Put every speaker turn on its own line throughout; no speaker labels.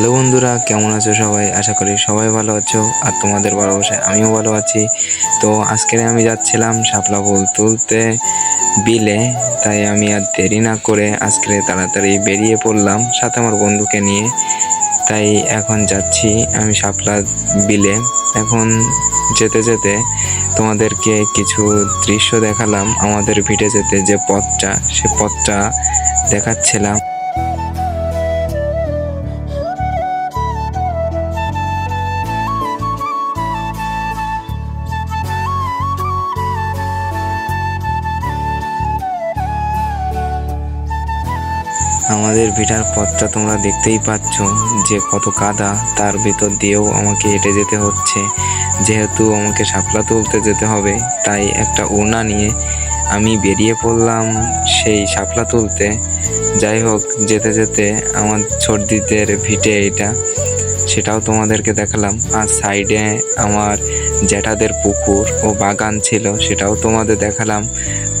Hello বন্ধুরা, কেমন আছো সবাই? আশা করি সবাই ভালো আছো আর তোমাদের ভালোবাসায় আমিও ভালো আছি। তো আজকে আমি যাচ্ছিলাম শাপলা ফুল তুলতে বিলে, তাই আমি আর দেরি না করে আজকে তাড়াতাড়ি বেরিয়ে পড়লাম সাথে আমার বন্ধুকে নিয়ে। তাই এখন যাচ্ছি আমি শাপলা বিলে। এখন যেতে যেতে তোমাদেরকে কিছু দৃশ্য দেখালাম। আমাদের ভিটে যেতে যে পথটা, সে পথটা দেখাচ্ছিলাম। আমাদের ভিটার পথটা তোমরা দেখতেই পাচ্ছ যে কত কাদা, তার ভিতর দিয়েও আমাকে হেঁটে যেতে হচ্ছে। যেহেতু আমাকে শাপলা তুলতে যেতে হবে, তাই একটা ওনা নিয়ে আমি বেরিয়ে পড়লাম সেই শাপলা তুলতে। যাই হোক, যেতে যেতে আমার সর্দিদের ভিটে এটা সেটাও তোমাদেরকে দেখালাম। আর সাইডে আমার জ্যাঠাদের পুকুর ও বাগান ছিল, সেটাও তোমাদের দেখালাম।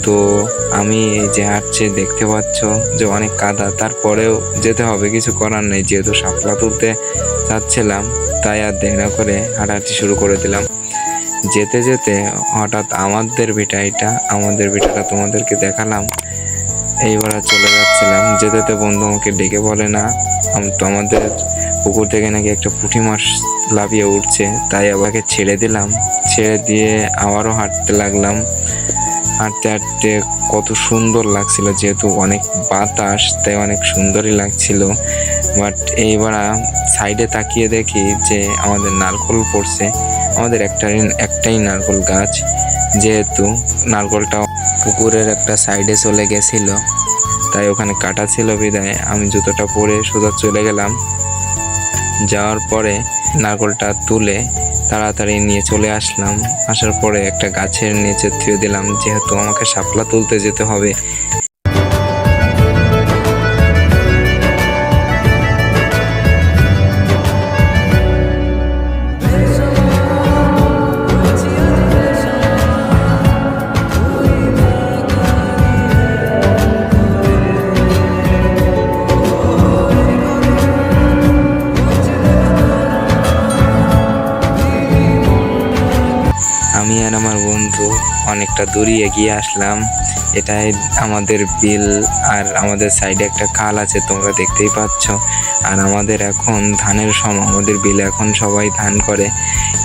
তো আমি এই যে হাঁটছে, দেখতে পাচ্ছ যে অনেক কাদা। তারপরেও যেতে হবে, কিছু করার নেই। যেহেতু শাপলা তুলতে যাচ্ছিলাম, তাই আর দেরি না করে হাঁটাহাঁটি শুরু করে দিলাম। যেতে যেতে হঠাৎ আমাদের ভিটা, এটা আমাদের ভিটাটা তোমাদেরকে দেখালাম। এইবার চলে যাচ্ছিলাম। যেতে যেতে বন্ধু আমাকে ডেকে বলে না, আম- তো আমাদের পুকুর থেকে নাকি একটা পুঁটি মাছ লাফিয়ে উঠছে, তাই আবারকে ছেড়ে দিলাম। ছেড়ে দিয়ে আবারও হাঁটতে লাগলাম। হাঁটতে হাঁটতে কত সুন্দর লাগছিল, যেহেতু অনেক বাতাস, তাই অনেক সুন্দরই লাগছিল। বাট এইবার সাইডে তাকিয়ে দেখি যে আমাদের নারকল পড়ছে। আমাদের একটাই একটাই নারকল গাছ, যেহেতু নারকলটা পুকুরের একটা সাইডে চলে গেছিল। তাই ওখানে কাটা ছিল বিদায়। আমি জুতোটা পরে সোজা চলে গেলাম। যাওয়ার পরে নারকলটা তুলে তাড়াতাড়ি নিয়ে চলে আসলাম। আসার পরে একটা গাছের নিচে থুয়ে দিলাম, যেহেতু আমাকে শাপলা তুলতে যেতে হবে। আমি আর আমার বন্ধু অনেকটা দূরে এগিয়ে আসলাম। এটাই আমাদের বিল আর আমাদের সাইডে একটা খাল আছে, তোমরা দেখতেই পাচ্ছ। আর আমাদের এখন ধানের সময় আমাদের বিলে এখন সবাই ধান করে।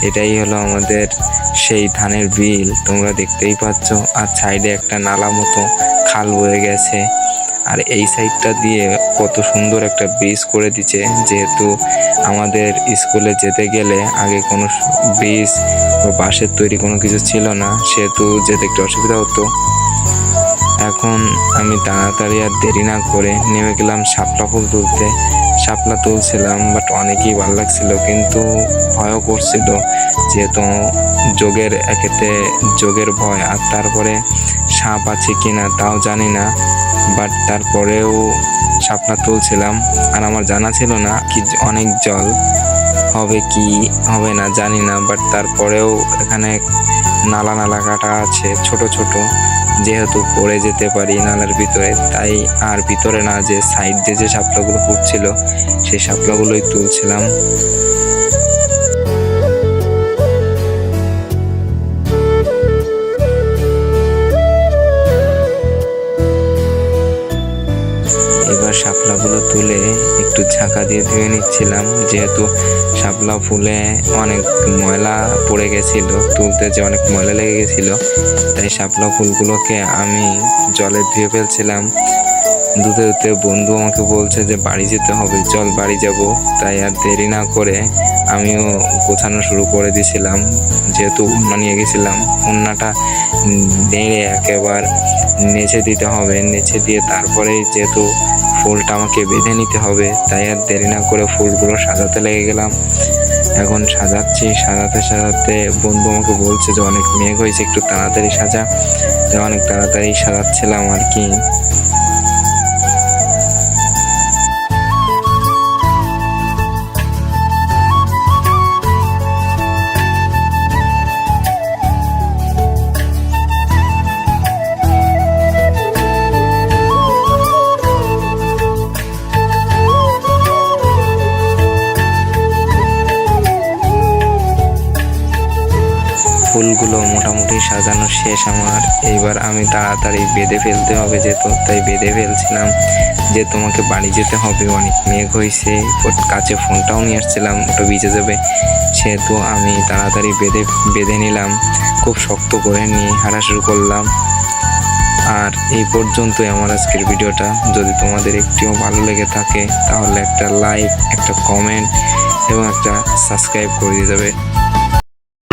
এটাই হলো আমাদের সেই ধানের বিল, তোমরা দেখতেই পাচ্ছ। আর সাইডে একটা নালা মতো খাল বয়ে গেছে। আর এই সাইডটা দিয়ে কত সুন্দর একটা ব্রিজ করে দিচ্ছে। যেহেতু আমাদের স্কুলে যেতে গেলে আগে কোনো ব্রিজ ও বাঁশের তৈরি কোনো কিছু ছিল না, সেহেতু যেতে একটু অসুবিধা হতো। এখন আমি তাড়াতাড়ি আর দেরি না করে নেমে গেলাম শাপলা ফুল তুলতে। শাপলা তুলছিলাম বাট অনেকই ভালো লাগছিল, কিন্তু ভয়ও করছিল। যেহেতু যোগের একেতে যোগের ভয়, আর তারপরে সাপ আছে কিনা তাও জানি না। বাট তারপরেও শাপলা তুলছিলাম। আর আমার জানা ছিল না কি অনেক জল হবে কি হবে না, জানি না। বাট তারপরেও এখানে নালা নালা কাটা আছে, ছোট ছোট। যেহেতু পড়ে যেতে পারি নালার ভিতরে, তাই আর ভিতরে না, যে সাইড দিয়ে যে শাপলাগুলো ফুটছিল সেই শাপলাগুলোই তুলছিলাম। ঝাঁকা দিয়ে ধুয়ে নিচ্ছিলাম। যেহেতু শাপলা ফুলে অনেক ময়লা পড়ে গেছিল, তুলতে যে অনেক ময়লা লেগে গেছিল, তাই শাপলা ফুলগুলোকে আমি জলে ধুয়ে ফেলছিলাম। ধুতে ধুতে বন্ধু আমাকে বলছে যে, বাড়ি যেতে হবে, চল বাড়ি যাব। তাই আর দেরি না করে আমিও গোছানো শুরু করে দিয়েছিলাম যেহেতু উন্না নিয়ে গেছিলাম, উন্নাটা নেড়ে একেবার নেচে দিতে হবে। নেচে দিয়ে তারপরে যেহেতু ফুলটা আমাকে বেঁধে নিতে হবে, তাই আর দেরি না করে ফুলগুলো সাজাতে লেগে গেলাম। এখন সাজাচ্ছি, সাজাতে সাজাতে বন্ধু আমাকে বলছে যে অনেক মেঘ হয়েছে, একটু তাড়াতাড়ি সাজা। তাই অনেক তাড়াতাড়ি সাজাচ্ছিলাম আর কি। ফুলগুলো মোটামুটি সাজানো শেষ আমার। এইবার আমি তাড়াতাড়ি বেঁধে ফেলতে হবে যেহেতু, তাই বেঁধে ফেলছিলাম যে তোমাকে বাড়ি যেতে হবে। অনেক মেঘ হয়েছে ওর কাছে ফোনটাও নিয়ে আসছিলাম, ওটা ভিজে যাবে। সেহেতু আমি তাড়াতাড়ি বেঁধে বেঁধে নিলাম, খুব শক্ত করে নিয়ে হারা শুরু করলাম। আর এই পর্যন্তই আমার আজকের ভিডিওটা। যদি তোমাদের একটিও ভালো লেগে থাকে, তাহলে একটা লাইক, একটা কমেন্ট এবং একটা সাবস্ক্রাইব করে দিয়ে যাবে।